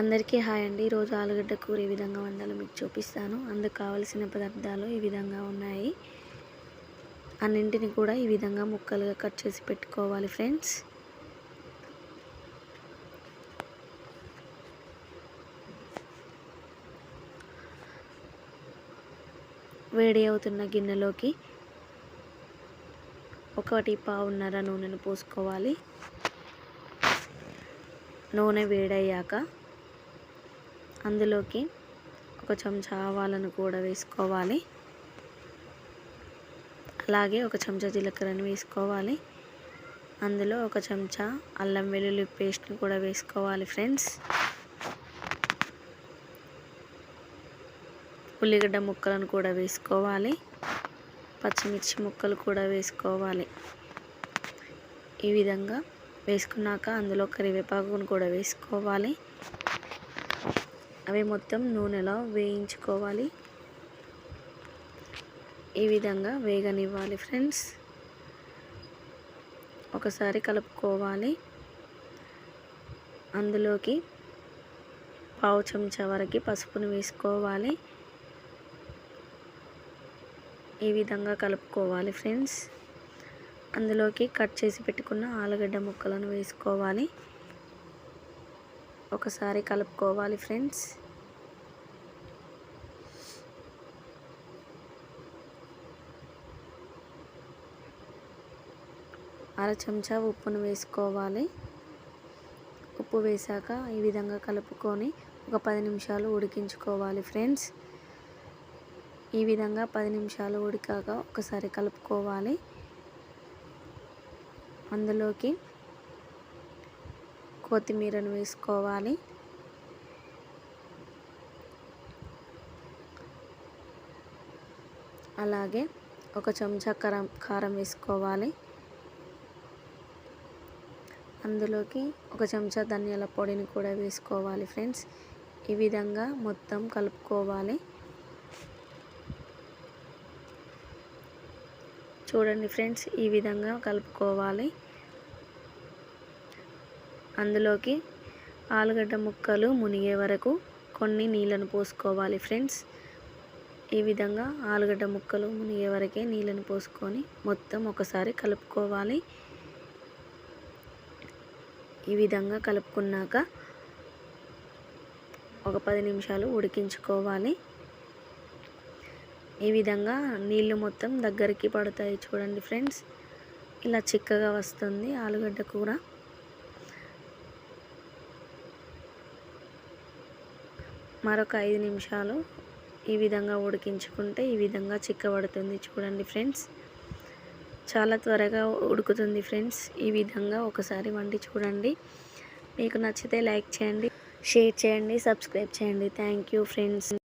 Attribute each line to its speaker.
Speaker 1: అందరికీ హాయ్ అండి. ఈరోజు ఆలుగడ్డ కూర ఏ విధంగా వండాలో మీకు చూపిస్తాను. అందుకు కావలసిన పదార్థాలు ఈ విధంగా ఉన్నాయి. అన్నింటిని కూడా ఈ విధంగా ముక్కలుగా కట్ చేసి పెట్టుకోవాలి ఫ్రెండ్స్. వేడి అవుతున్న గిన్నెలోకి ఒకటి పావున్నర నూనెను పోసుకోవాలి. నూనె వేడయ్యాక అందులోకి ఒక చెంచా ఆవాలను కూడా వేసుకోవాలి. అలాగే ఒక చెంచా జీలకర్రని వేసుకోవాలి. అందులో ఒక చెంచా అల్లం వెల్లుల్లి పేస్ట్ని కూడా వేసుకోవాలి ఫ్రెండ్స్. ఉల్లిగడ్డ ముక్కలను కూడా వేసుకోవాలి. పచ్చిమిర్చి ముక్కలు కూడా వేసుకోవాలి. ఈ విధంగా వేసుకున్నాక అందులో కరివేపాకును కూడా వేసుకోవాలి. అవి మొత్తం నూనెలో వేయించుకోవాలి. ఈ విధంగా వేగనివ్వాలి ఫ్రెండ్స్. ఒకసారి కలుపుకోవాలి. అందులోకి పావు చెంచా వరకు పసుపును వేసుకోవాలి. ఈ విధంగా కలుపుకోవాలి ఫ్రెండ్స్. అందులోకి కట్ చేసి పెట్టుకున్న ఆలుగడ్డ ముక్కలను వేసుకోవాలి. ఒకసారి కలుపుకోవాలి ఫ్రెండ్స్. అర చెంచా ఉప్పును వేసుకోవాలి. ఉప్పు వేసాక ఈ విధంగా కలుపుకొని ఒక పది నిమిషాలు ఉడికించుకోవాలి ఫ్రెండ్స్. ఈ విధంగా పది నిమిషాలు ఉడికాక ఒకసారి కలుపుకోవాలి. అందులోకి కొత్తిమీరను వేసుకోవాలి. అలాగే ఒక చెంచా కారం కారం వేసుకోవాలి. అందులోకి ఒక చెంచా ధనియాల పొడిని కూడా వేసుకోవాలి ఫ్రెండ్స్. ఈ విధంగా మొత్తం కలుపుకోవాలి. చూడండి ఫ్రెండ్స్ ఈ విధంగా కలుపుకోవాలి. అందులోకి ఆలుగడ్డ ముక్కలు మునిగే వరకు కొన్ని నీళ్ళను పోసుకోవాలి ఫ్రెండ్స్. ఈ విధంగా ఆలుగడ్డ ముక్కలు మునిగే వరకే నీళ్ళను పోసుకొని మొత్తం ఒకసారి కలుపుకోవాలి. ఈ విధంగా కలుపుకున్నాక ఒక పది నిమిషాలు ఉడికించుకోవాలి. ఈ విధంగా నీళ్ళు మొత్తం దగ్గరికి పడతాయి చూడండి ఫ్రెండ్స్. ఇలా చిక్కగా వస్తుంది ఆలుగడ్డ కూర. మరొక ఐదు నిమిషాలు ఈ విధంగా ఉడికించుకుంటే ఈ విధంగా చిక్కబడుతుంది. చూడండి ఫ్రెండ్స్. చాలా త్వరగా ఉడుకుతుంది ఫ్రెండ్స్. ఈ విధంగా ఒకసారి వండి చూడండి. మీకు నచ్చితే లైక్ చేయండి షేర్ చేయండి సబ్స్క్రైబ్ చేయండి. Thank you friends.